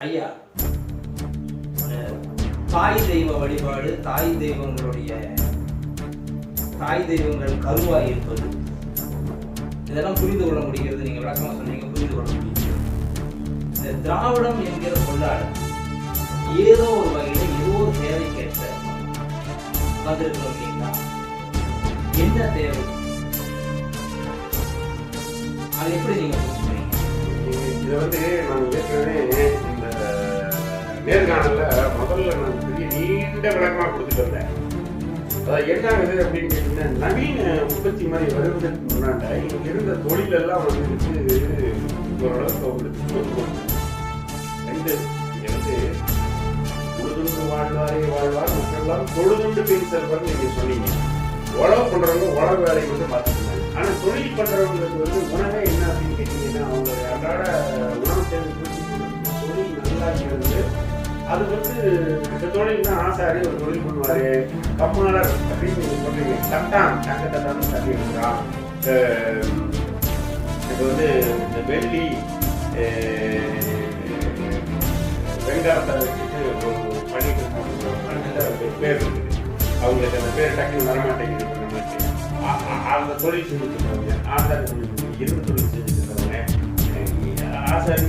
ஐயா தாய் தெய்வ வழிபாடு தாய் தெய்வங்களுடைய தாய் தெய்வங்கள் கருவாய் இருப்பது இதெல்லாம் புரிந்து கொள்ள முடிகிறது. நீங்க விளக்கமா சொன்னீங்க புரிந்து கொள்ள முடியுது. இந்த திராவிடம் என்கிற சொல்லாடல் ஏதோ ஒரு வகையில ஏதோ ஒரு தேவைக்கேற்ற வந்திருக்கிறோம் இல்லைங்களா என்ன தேவை? அது எப்படி நீங்க இதை வந்து நான் ஏற்கனவே நேர்காணல்ல முதல்ல நான் பெரிய நீண்ட விளக்கமா கொடுத்துட்டு வந்தேன். அதாவது என்ன ஆகுது அப்படின்னு கேட்டீங்கன்னா நவீன உற்பத்தி மாதிரி வருவதற்கு முன்னாடி இங்க இருந்த தொழில் எல்லாம் வந்து ஓரளவுக்கு அவங்களுக்கு தோற்று ரெண்டு எனக்கு பொழுதுண்டு வாழ்வாரே வாழ்வார் மக்கள்லாம் தொழுதுண்டு பின் செல்வர் நீங்க சொன்னீங்க. உழவு பண்றவங்க உழவு வேலையை வந்து பார்த்துருந்தாங்க ஆனா தொழில் பண்றவங்களுக்கு வந்து உணவே என்ன அப்படின்னு கேட்டீங்கன்னா அவங்க அன்றாட உணவு தேவை தொழில் நல்லா அது வந்து இந்த தொழில் தான் ஆசாரி ஒரு தொழில் பண்ணுவாரு. கம்மாளர் அப்படின்னு சொல்றீங்க. தட்டான் தங்க தட்டான்னு தண்ணி இருக்கிறான் இது வந்து இந்த வெள்ளி அஹ், வெங்காயத்தை வச்சுட்டு ஒரு பண்ணிட்டு இருக்காங்க. பேர் இருக்குது. அவங்களுக்கு அந்த பேர் டக்குனு வரமாட்டேங்குது அந்த தொழில் செஞ்சுட்டு இருக்கவங்க ஆசாரி இரும்பு தொழில் செஞ்சுட்டு இருக்கவங்க ஆசாரி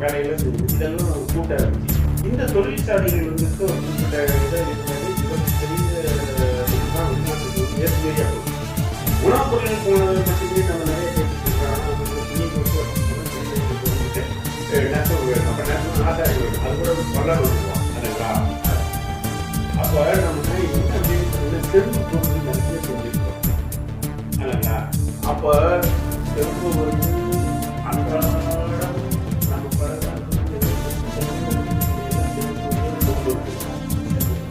வேலையில செஞ்சு இதெல்லாம் கூட்ட இருந்துச்சு. இந்த தொழிற்சாலைகள் வந்துட்டு ஒரு குறிப்பிட்ட இதை பெரிய உணவுப் பொருள் போனது மட்டுமே நம்ம நிறைய வேணும். அது கூட சொல்ல வருவோம் அதுங்களா? அப்ப நிறைய செஞ்சிருக்கோம். இல்லைங்களா அப்ப செருப்பு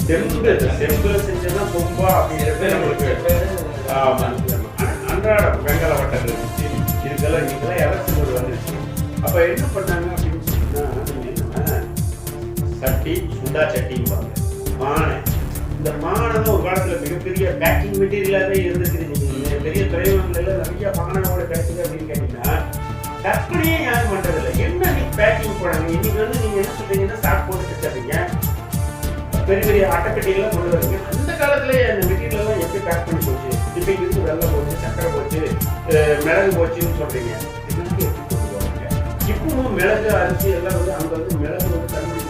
செம்பு செம்புல செஞ்சதான் பொம்பா அப்படிங்கிறது நம்மளுக்கு ஆமா. அன்- அன்றாடம் வெங்கல வட்டங்கள். இதுக்கெல்லாம் இதுக்கெல்லாம் எலக்ட்ரிக் வந்துருச்சு. அப்ப என்ன பண்ணாங்க அப்படின்னு சொன்னா சட்டி சுண்டா சட்டிம்பாங்க. பானை இந்த பானை தான் ஒரு காலத்துல மிகப்பெரிய பேக்கிங் மெட்டீரியலாவே இருந்துச்சு. பெரிய துறைமுகங்கள்ல நிறைய பானையோட கிடைக்குது அப்படின்னு கேட்டீங்கன்னா கற்பனையே யாரும் பண்றது இல்லை என்ன நீங்க பேக்கிங் போடாங்க இன்னைக்கு வந்து நீங்க என்ன சொல்றீங்கன்னா சாக் போட்டு வச்சிருக்கீங்க பெரிய பெரிய அட்டைப்பெட்டிகள்லாம் கொண்டு வருது அந்த காலத்துல அந்த மெட்டீரியல்லாம் எப்படி பேக் பண்ணி போச்சு? இப்போ இருந்து வெள்ளம் போச்சு சக்கரை போச்சு மிளகு போச்சுன்னு சொல்றீங்க. இதெல்லாம் எப்படி கொண்டு இப்பவும் மிளகு அரிசி எல்லாம் வந்து அங்கே வந்து மிளகு வந்து தண்ணி